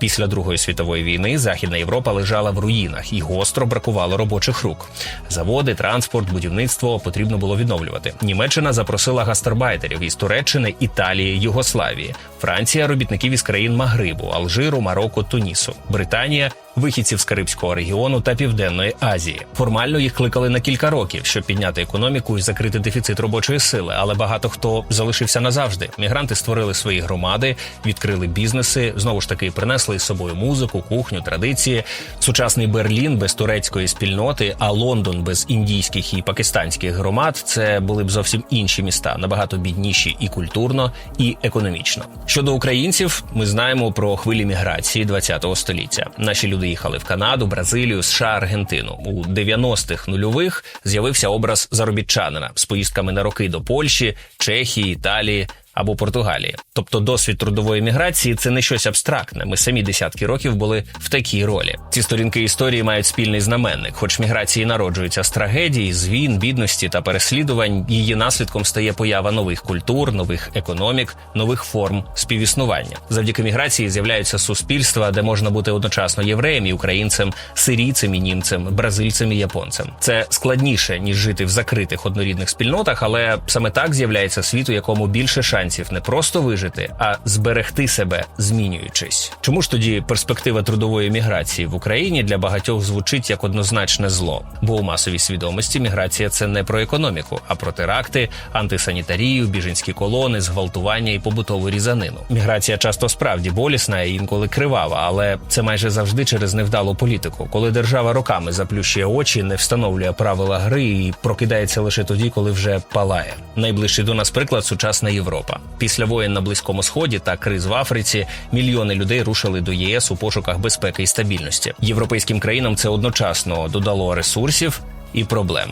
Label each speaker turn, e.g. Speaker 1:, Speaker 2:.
Speaker 1: Після Другої світової війни Західна Європа лежала в руїнах і гостро бракувало робочих рук. Заводи, транспорт, будівництво потрібно було відновлювати. Німеччина запросила гастарбайтерів із Туреччини, Італії, Югославії. Франція робітників із країн Магрибу, Алжиру, Марокко, Тунісу. Британія вихідців з Карибського регіону та Південної Азії. Формально їх кликали на кілька років, щоб підняти економіку і закрити дефіцит робочої сили. Але багато хто залишився назавжди. Мігранти створили свої громади, відкрили бізнеси. Знову ж таки принесли із собою музику, кухню, традиції. Сучасний Берлін без турецької спільноти, а Лондон без індійських і пакистанських громад це були б зовсім інші міста, набагато бідніші і культурно, і економічно. Щодо українців, ми знаємо про хвилі міграції ХХ століття. Наші люди їхали в Канаду, Бразилію, США, Аргентину. У 90-х нульових з'явився образ заробітчанина з поїздками на роки до Польщі, Чехії, Італії. Або Португалії, тобто досвід трудової міграції це не щось абстрактне. Ми самі десятки років були в такій ролі. Ці сторінки історії мають спільний знаменник. Хоч міграції народжуються з трагедій, з війн, бідності та переслідувань, її наслідком стає поява нових культур, нових економік, нових форм співіснування. Завдяки міграції з'являються суспільства, де можна бути одночасно євреєм і українцем, сирійцем і німцем, бразильцем і японцем. Це складніше ніж жити в закритих однорідних спільнотах, але саме так з'являється світ, у якому більше шансів не просто вижити, а зберегти себе, змінюючись. Чому ж тоді перспектива трудової міграції в Україні для багатьох звучить як однозначне зло? Бо у масовій свідомості міграція це не про економіку, а про теракти, антисанітарію, біженські колони, зґвалтування і побутову різанину. Міграція часто справді болісна і інколи кривава, але це майже завжди через невдалу політику, коли держава роками заплющує очі, не встановлює правила гри і прокидається лише тоді, коли вже палає. Найближчий до нас приклад сучасна Європа. Після воєн на близькому сході та криз в Африці мільйони людей рушили до ЄС у пошуках безпеки і стабільності. Європейським країнам це одночасно додало ресурсів і проблем.